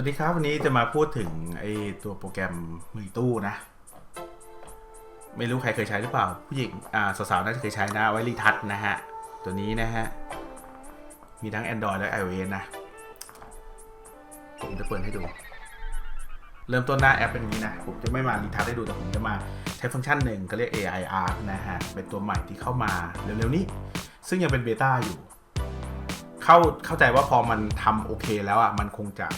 วัสดีครับ วันนี้จะมาพูดถึงไอตัวโปรแกรมมือตู้นะ ไม่รู้ใครเคยใช้หรือเปล่า ผู้หญิงอ่าสาวๆน่าจะเคยใช้นะไว้รีทัชนะฮะ ตัวนี้นะฮะ มีทั้ง Android และ iOS นะ ผมจะเปิดให้ดู เริ่มต้นหน้าแอปเป็นอย่างนี้นะ ผมจะไม่มารีทัชให้ดูแต่ผมจะมาใช้ฟังก์ชันหนึ่งก็เรียก A.I.R. นะฮะ เป็นตัวใหม่ที่เข้ามาเร็วๆนี้ ซึ่งยังเป็นเบต้าอยู่ เข้าเข้าใจว่าพอมันทำโอเคแล้วอะมันคงจะ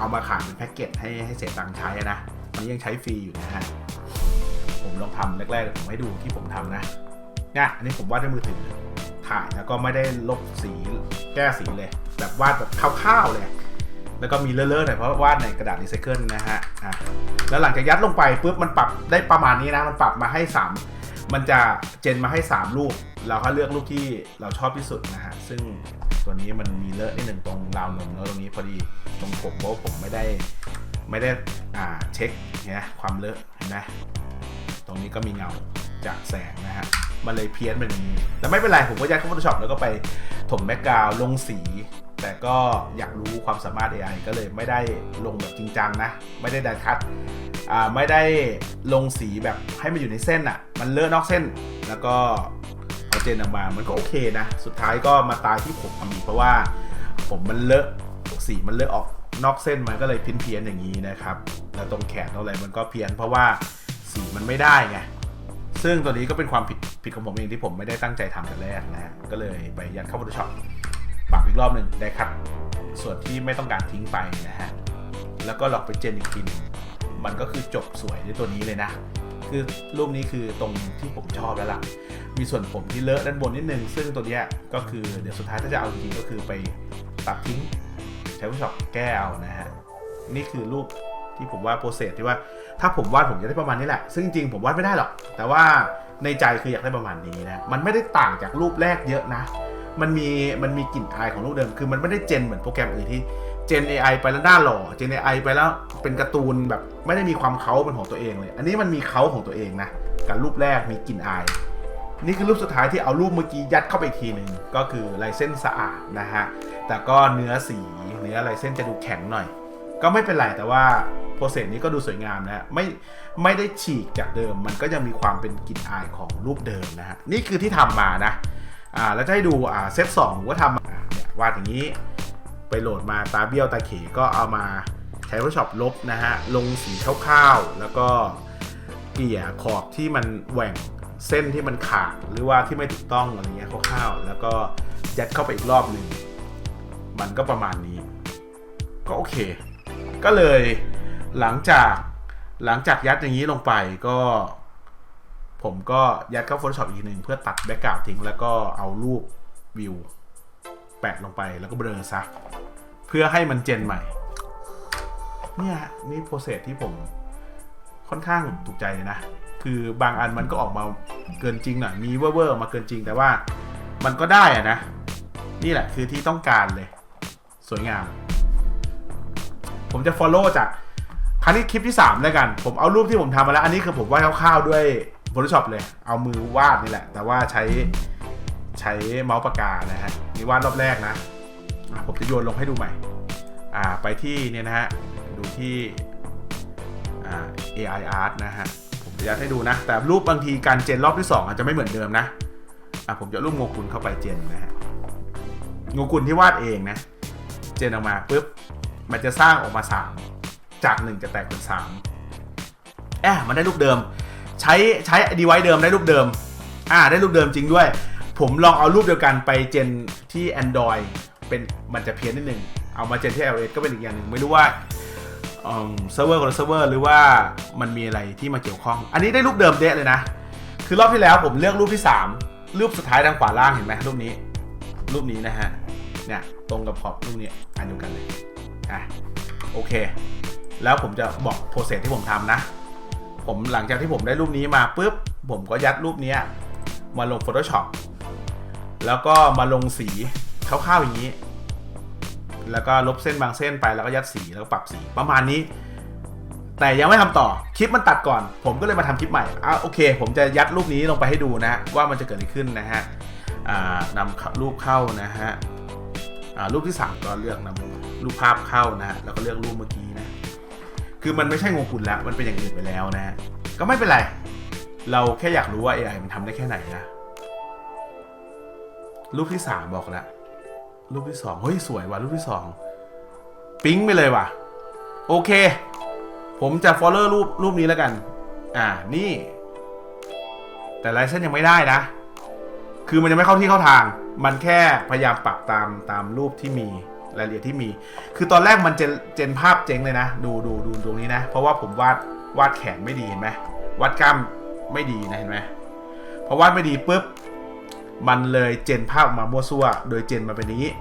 เอามาขายเป็นแพ็กเกจให้ให้เสียตังค์ใช้อะนะอันนี้ยังใช้ฟรีอยู่นะฮะผมลองทำแรกๆเดี๋ยวผมให้ดูที่ผมทำนะเนี่ยอันนี้ผมวาดด้วยมือถือถ่ายแล้วก็ไม่ได้ลบสีแก้สีเลย แบบวาดแบบคร่าวๆเลย แล้วก็มีเลอะๆหน่อยเพราะวาดในกระดาษรีไซเคิลนะฮะอะแล้วหลังจากยัดลงไปปุ๊บมันปรับได้ประมาณนี้นะ มันปรับมาให้ 3 มันจะเจนมาให้ 3 รูป เราก็เลือกรูปที่เราชอบที่สุดนะฮะซึ่ง ตัวนี้มันมีเลอะนิดหนึ่งตรงราวนมแล้วตรงนี้พอดีตรงผมเพราะผมไม่ได้ไม่ได้อ่าเช็คเนี่ยความเลอะเห็นไหมตรงนี้ก็มีเงาจากแสงนะฮะมันเลยเพี้ยนเป็นนี้แต่ไม่เป็นไรผมก็ยัดเข้า Photoshop แล้วก็ไปถมแบ็กกราวลงสี แต่ก็อยากรู้ความสามารถ AI ก็เลยไม่ได้ลงแบบจริงจังนะ ไม่ได้ดันคัดอ่าไม่ได้ลงสีแบบให้มันอยู่ในเส้นอะ่ะ มันเลอะนอกเส้นแล้วก็ พอเจนออกมา มันก็โอเคนะ สุดท้ายก็มาตายที่ผมอีกเพราะว่าผมมันเลอะสีมันเลอะออกนอกเส้นมันก็เลยเพี้ยนเพียนๆอย่างนี้นะครับ แล้วตรงแขนตรงอะไรมันก็เพี้ยนเพราะว่าสีมันไม่ได้ไง ซึ่งตัวนี้ก็เป็นความผิดผิดของผมเองที่ผมไม่ได้ตั้งใจทำแต่แรกนะ ก็เลยไปยัดเข้า Photoshop ปรับอีกรอบหนึ่งได้คัดส่วนที่ไม่ต้องการทิ้งไปนะฮะ แล้วก็หลอกไปเจนอีกทีนึงมันก็คือจบสวยในตัวนี้เลยนะ คือรูปนี้คือตรงที่ผมชอบแล้วล่ะ มีส่วนผมที่เลอะด้านบนนิดนึง ซึ่งตัวเนี้ยก็คือเดี๋ยวสุดท้ายถ้าจะเอาจริงๆก็คือไปตัดทิ้งใช้ Photoshop แก้เอานะฮะ นี่คือรูปที่ผมว่าโปรเซสที่ว่าถ้าผมวาดผมจะได้ประมาณนี้แหละ ซึ่งจริงๆผมวาดไม่ได้หรอก แต่ว่าในใจคืออยากได้ประมาณนี้นะ มันไม่ได้ต่างจากรูปแรกเยอะนะ มันมีมันมีกลิ่นอายของรูปเดิม คือมันไม่ได้เจนเหมือนโปรแกรมอื่นที่ เจน AI ไปแล้วหน้าหล่อเจน AI ไปแล้วเป็นการ์ตูนแบบไม่ได้มีความเขาเป็นของตัวเองเลย อันนี้มันมีเขาของตัวเองนะกับรูปแรกมีกลิ่นอาย นี่คือรูปสุดท้ายที่เอารูปเมื่อกี้ยัดเข้าไปทีหนึ่งก็คือลายเส้นสะอาดนะฮะแต่ก็เนื้อสีเนื้อลายเส้นจะดูแข็งหน่อย ก็ไม่เป็นไรแต่ว่าโปรเซสนี้ก็ดูสวยงามนะฮะไม่ไม่ได้ฉีกจากเดิม มันก็ยังมีความเป็นกลิ่นอายของรูปเดิมนะฮะนี่คือที่ทำมานะอ่าแล้วจะให้ดูอ่าเซตสองผมก็ทำวาดอย่างนี้ ไปโหลดมาตาเบี้ยวตาเขก็เอามาใช้ Photoshop ลบนะฮะ ลงสีคร่าวๆ แล้วก็เกลี่ยขอบที่มันแหว่งเส้นที่มันขาดหรือว่าที่ไม่ถูกต้องอะไรเงี้ยคร่าวๆ แล้วก็ยัดเข้าไปอีกรอบหนึ่ง มันก็ประมาณนี้ ก็โอเค ก็เลยหลังจากหลังจากยัดอย่างนี้ลงไปก็ผมก็ยัดเข้า Photoshop อีกหนึ่งเพื่อตัดแบ็กกราวด์ทิ้งแล้วก็เอารูปวิว แปะลงไปแล้วก็เบลอซะเพื่อให้มันเจนใหม่ เนี่ยนี่โปรเซสที่ผมค่อนข้างถูกใจเลยนะ คือบางอันมันก็ออกมาเกินจริงหน่อยมีเวอร์ๆออกมาเกินจริงแต่ว่ามันก็ได้อะนะ นี่แหละคือที่ต้องการเลย สวยงาม ผมจะ follow จากครั้งนี้คลิปที่ 3 แล้วกัน ผมเอารูปที่ผมทำมาแล้ว อันนี้คือผมวาดคร่าวๆด้วย Photoshop เลย เอามือวาดนี่แหละ แต่ว่าใช้ ใช้เมาส์ปากกานะฮะนี่วาดรอบแรกนะผมจะโยนลงให้ดูใหม่อ่าไปที่เนี่ยนะฮะดูที่อ่า AI art นะฮะผมจะยัดให้ดูนะ แต่รูปบางทีการเจนรอบที่ 2 อาจจะไม่เหมือนเดิมนะอะผมจะรูปโงกุลเข้าไปเจนนะฮะโงกุลที่วาดเองนะ เจนออกมาปุ๊บมันจะสร้างออกมา 3 จาก 1 จะแตกเป็น3แอะมันได้รูปเดิม ใช้ใช้ดีไวเดิมได้รูปเดิมอ่าได้รูปเดิมจริงด้วย ผมลองเอารูปเดียวกันไปเจนที่ Android เป็นมันจะเพี้ยนนิดนึง เอามาเจนที่ iOS ก็เป็นอีกอย่างหนึ่งไม่รู้ว่าเซิร์ฟเวอร์คนละเซิร์ฟเวอร์หรือว่ามันมีอะไรที่มาเกี่ยวข้อง อันนี้ได้รูปเดิมเดะเลยนะ คือรอบที่แล้วผมเลือกรูปที่ 3 รูปสุดท้ายทางขวาล่างเห็นไหมรูปนี้ รูปนี้นะฮะ เนี่ยตรงกับขอบรูปนี้อันเดียวกันเลย อะโอเค แล้วผมจะบอกโปรเซสที่ผมทำนะ ผมหลังจากที่ผมได้รูปนี้มาปุ๊บ ผมก็ยัดรูปนี้มาลง Photoshop แล้วก็มาลงสีคร่าวๆอย่างนี้ แล้วก็ลบเส้นบางเส้นไปแล้วก็ยัดสีแล้วก็ปรับสีประมาณนี้ แต่ยังไม่ทำต่อคลิปมันตัดก่อน ผมก็เลยมาทำคลิปใหม่อะโอเค ผมจะยัดรูปนี้ลงไปให้ดูนะว่ามันจะเกิดอะไรขึ้นนะฮะนำรูปเข้านะฮะรูปที่ 3 ก็เลือกนำรูปภาพเข้านะฮะแล้วก็เลือกรูปเมื่อกี้นะคือมันไม่ใช่งงกุลแล้วมันเป็นอย่างอื่นไปแล้วนะฮะก็ไม่เป็นไร เราแค่อยากรู้ว่า AI มันทำได้แค่ไหนนะ รูปที่สามบอกแล้วรูปที่สองเฮ้ยสวยว่ะรูปที่สองปิ๊งไปเลยว่ะ โอเค ผมจะ follow รูปรูปนี้แล้วกัน อ่านี่ แต่ลายเส้นยังไม่ได้นะ คือมันยังไม่เข้าที่เข้าทาง มันแค่พยายามปรับตามตามรูปที่มีรายละเอียดที่มี คือตอนแรกมันเจนเจนภาพเจ๊งเลยนะ ดูดูดูตรงนี้นะ เพราะว่าผมวาดวาดแขนไม่ดีเห็นไหมวาดกล้ามไม่ดีนะเห็นไหมพอวาดไม่ดีปุ๊บ มันเลยเจนภาพออกมามั่วซั่ว โดยเจนมาเป็นอย่างนี้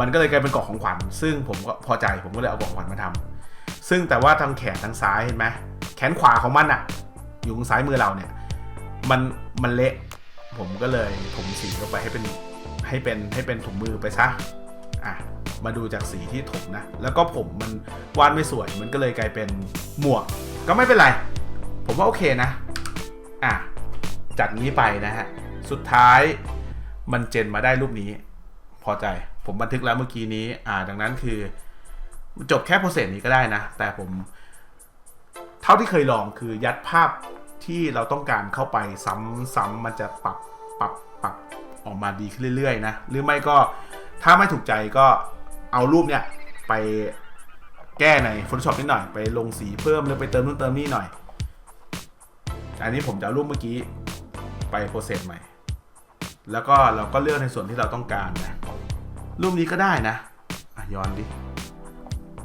มันก็เลยกลายเป็นกล่องของขวัญ ซึ่งผมก็พอใจผมก็เลยเอากล่องของขวัญมาทำซึ่งแต่ว่าทางแขนทางซ้ายเห็นไหมแขนขวาของมันอะอยู่ทางซ้ายมือเราเนี่ย มันมันเละผมก็เลยผมสีเข้าไปให้เป็นให้เป็นให้เป็นถุงมือไปซะอะมาดูจากสีที่ถมนะ แล้วก็ผมมันวาดไม่สวย มันก็เลยกลายเป็นหมวก ก็ไม่เป็นไร ผมว่าโอเคนะ อะจัดนี้ไปนะฮะ สุดท้ายมันเจนมาได้รูปนี้ พอใจผมบันทึกแล้วเมื่อกี้นี้อ่าดังนั้นคือ จบแค่โปรเซสนี้ก็ได้นะ แต่ผม เท่าที่เคยลองคือยัดภาพที่เราต้องการเข้าไปซ้ำๆมันจะปรับปรับปรับออกมาดีขึ้นเรื่อยๆนะหรือไม่ก็ถ้าไม่ถูกใจก็เอารูปเนี่ยไปแก้ใน Photoshop นิดหน่อย ไปลงสีเพิ่มหรือไปเติมนู่นเติมนี่หน่อย อันนี้ผมจะเอารูปเมื่อกี้ไปโปรเซสใหม่ แล้วก็เราก็เลือกในส่วนที่เราต้องการนะรูปนี้ก็ได้นะอะย้อนดิ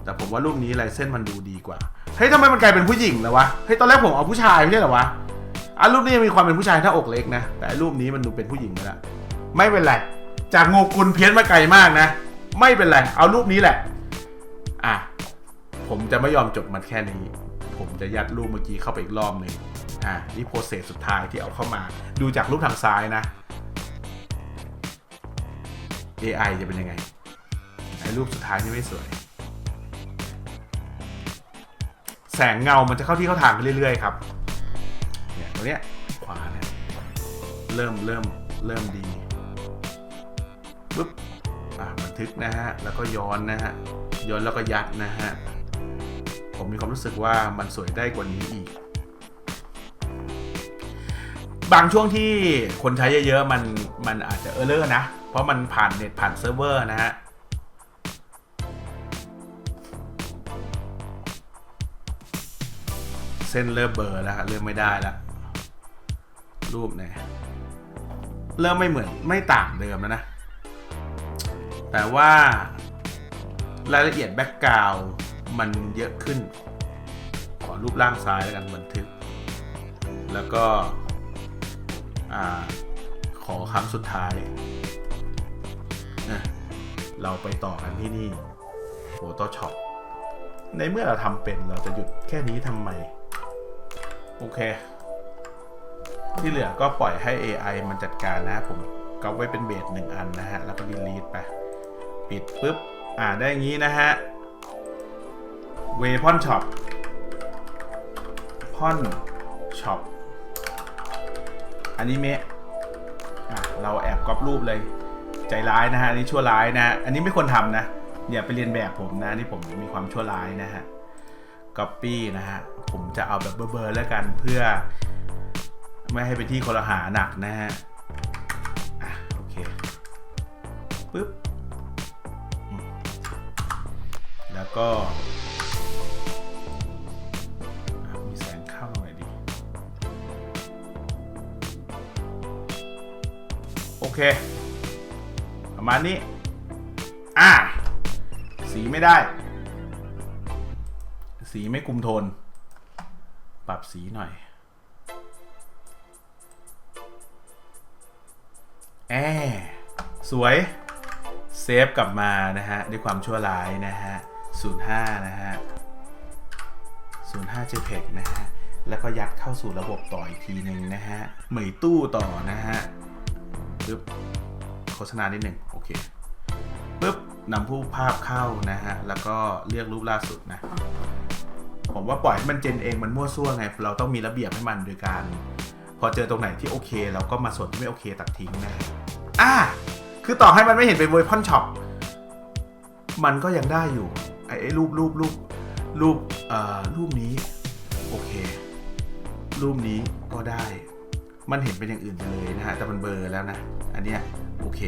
แต่ผมว่ารูปนี้ลายเส้นมันดูดีกว่า เฮ้ยทำไมมันกลายเป็นผู้หญิงแล้ววะ เฮ้ยตอนแรกผมเอาผู้ชายไม่ใช่เหรอวะอะรูปนี้มีความเป็นผู้ชายถ้าอกเล็กนะ แต่รูปนี้มันดูเป็นผู้หญิงแล้ว ไม่เป็นไร จากโงกุลเพี้ยนมาไกลมากนะ ไม่เป็นไร เอารูปนี้แหละ อะ ผมจะไม่ยอมจบมันแค่นี้ ผมจะยัดรูปเมื่อกี้เข้าไปอีกรอบหนึ่งอะนี่โปรเซสสุดท้ายที่เอาเข้ามา ดูจากรูปทางซ้ายนะ AI จะเป็นยังไงไอ้รูปสุดท้ายนี่ไม่สวย แสงเงามันจะเข้าที่เข้าทางไปเรื่อยๆครับเนี่ยตัวเนี้ยขวาเนี่ยเริ่มเริ่มเริ่มดีปุ๊บอะบันทึกนะฮะแล้วก็ย้อนนะฮะย้อนแล้วก็ยัดนะฮะผมมีความรู้สึกว่ามันสวยได้กว่านี้อีก บางช่วงที่คนใช้เยอะๆมันมันอาจจะเออเลอร์นะ เพราะมันผ่านเน็ตผ่านเซิร์ฟเวอร์นะฮะเส้นเริ่มเบอร์แล้วครับเริ่มไม่ได้แล้วรูปเนี่ยเริ่มไม่เหมือนไม่ต่างเดิมแล้วนะ แต่ว่ารายละเอียดแบ็กกราวมันเยอะขึ้น ขอรูปล่างซ้ายแล้วกันบันทึก แล้วก็อขอคำสุดท้าย เราไปต่อกันที่นี่ Photoshop ในเมื่อเราทำเป็นเราจะหยุดแค่นี้ทำไม โอเค ที่เหลือก็ปล่อยให้ AI มันจัดการนะผมก็ไว้เป็นเบสหนึ่งอันนะฮะ แล้วก็ delete ไป ปิดปุ๊บ อ่าได้ย่างนี้นะฮะ Weapon Shop พอนช็อปอันนี้เมะอะเราแอบก๊อปรูปเลย ใจร้ายนะฮะนนี่ชั่วร้ายนะฮะอันนี้ไม่ควรทำนะ อย่าไปเรียนแบบผมนะนี่ผมมีความชั่วร้ายนะฮะ Copy นะฮะ ผมจะเอาแบบเบอร์ๆแล้วกันเพื่อ ไม่ให้เป็นที่คนละหาหนักนะฮะอะโอเคปึ๊บแล้วก็มีแสงเข้าหน่อยดิโอเค ประมาณนี้ อะสีไม่ได้ สีไม่คุมโทน ปรับสีหน่อยแอสวย เซฟกลับมานะฮะ ด้วยความชั่วร้ายนะฮะ 05 นะฮะ 05 JPEG นะฮะ แล้วก็ยัดเข้าสู่ระบบต่ออีกทีหนึ่งนะฮะ เหมยตู้ต่อนะฮะปึ๊บ โฆษณานิดหนึ่งโอเคปึ๊บนำผู้ภาพเข้านะฮะ แล้วก็เลือกรูปล่าสุดนะ ผมว่าปล่อยให้มันเจนเองมันมั่วซั่วไง เราต้องมีระเบียบให้มันโดยการ พอเจอตรงไหนที่โอเค เราก็มาส่วนที่ไม่โอเคตัดทิ้งนะอ่าคือต่อให้มันไม่เห็นเป็นเวอร์พอนช็อปมันก็ยังได้อยู่ไอ้รูปรูปรูปรูปเอ่อรูปนี้โอเค รูปนี้ก็ได้ มันเห็นเป็นอย่างอื่นไปเลยนะฮะแต่มันเบอร์แล้วนะ อันเนี้ย เค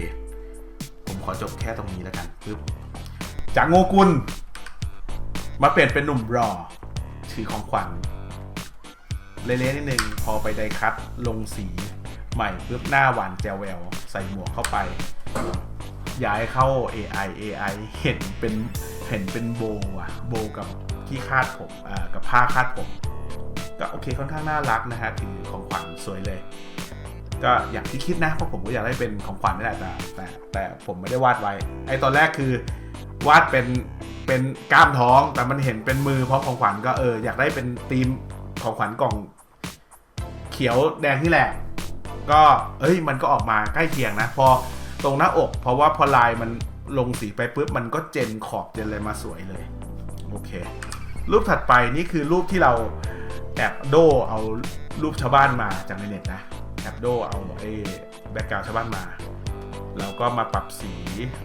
ผมขอจบแค่ตรงนี้แล้วกันปึ๊บจากโงกุล มาเปลี่ยนเป็นหนุ่มรอ ถือของขวัญเละๆนิดนึง พอไปไดคัตลงสีใหม่ปึ๊บหน้าหวานแจวแวว ใส่หมวกเข้าไป ย้ายเข้า AI AI เห็นเป็นเห็นเป็นโบว์อะโบกับที่คาดผมอ่ากับผ้าคาดผมก็โอเคค่อนข้างน่ารักนะฮะถือของขวัญสวยเลย ก็อย่างที่คิดนะเพราะผมก็อยากได้เป็นของขวัญนี่แหละแต่แต่แต่ผมไม่ได้วาดไว้ ไอตอนแรกคือวาดเป็นเป็นกล้ามท้องแต่มันเห็นเป็นมือเพราะของขวัญก็เอออยากได้เป็นธีมของขวัญกล่อง เขียวแดงที่แหละ ก็เอ้ยมันก็ออกมาใกล้เคียงนะ พอตรงหน้าอก เพราะว่าพอลายมันลงสีไปปุ๊บมันก็เจนขอบเจนอะไรมาสวยเลยโอเค รูปถัดไปนี่คือรูปที่เราแอบโดเอารูปชาวบ้านมาจากในเน็ตนะ แอบโดเอาไอ้แบ็กกราวชาวบ้านมาแล้วก็มาปรับสี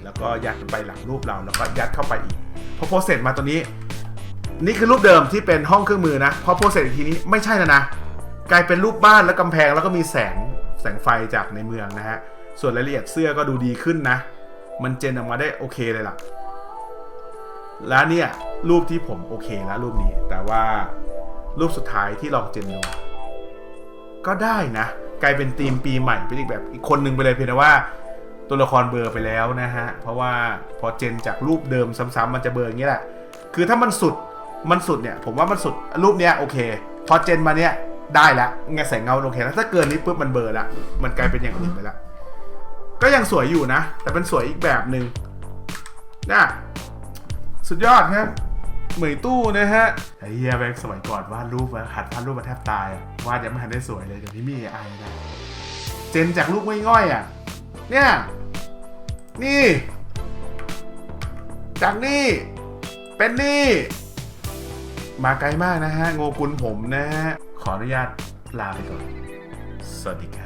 แล้วก็ยัดไปหลังรูปเราแล้วก็ยัดเข้าไปอีกพอโพสเสร็จมาตัวนี้ นี่คือรูปเดิมที่เป็นห้องเครื่องมือนะพอโพสเสร็จอีกทีนี้ไม่ใช่แล้วนะ กลายเป็นรูปบ้านและกำแพงแล้วก็มีแสงแสงไฟจากในเมืองนะฮะส่วนรายละเอียดเสื้อก็ดูดีขึ้นนะ มันเจนออกมาได้โอเคเลยล่ะ แล้วเนี่ยรูปที่ผมโอเคแล้วรูปนี้ แต่ว่ารูปสุดท้ายที่ลองเจนดูก็ได้นะ กลายเป็นธีมปีใหม่เป็นอีกแบบอีกคนหนึ่งไปเลยเพียงแต่ว่าตัวละครเบอร์ไปแล้วนะฮะ เพราะว่าพอเจนจากรูปเดิมซ้ำๆมันจะเบอร์อย่างนี้แหละ คือถ้ามันสุดมันสุดเนี่ย ผมว่ามันสุดรูปเนี้ยโอเค พอเจนมาเนี้ยได้แล้วไงแสงเงาโอเคแล้วถ้าเกินนี้ปุ๊บมันเบอร์ละมันกลายเป็นอย่างอื่นไปละก็ยังสวยอยู่นะ แต่เป็นสวยอีกแบบหนึ่งนะสุดยอดครับ เหมยตู้นะฮะไอ้เฮียแบงค์สมัยก่อนวาดรูปหัดวาดรูปมาแทบตายอะวาดยังไม่ทันได้สวยเลยเดี๋ยวนี้มี AI นะเจนจากรูปง่อยๆอะเนี่ยนี่ จากนี่เป็นนี่ มาไกลมากนะฮะ โงกุลผมนะฮะ ขออนุญาตลาไปก่อน สวัสดีครับ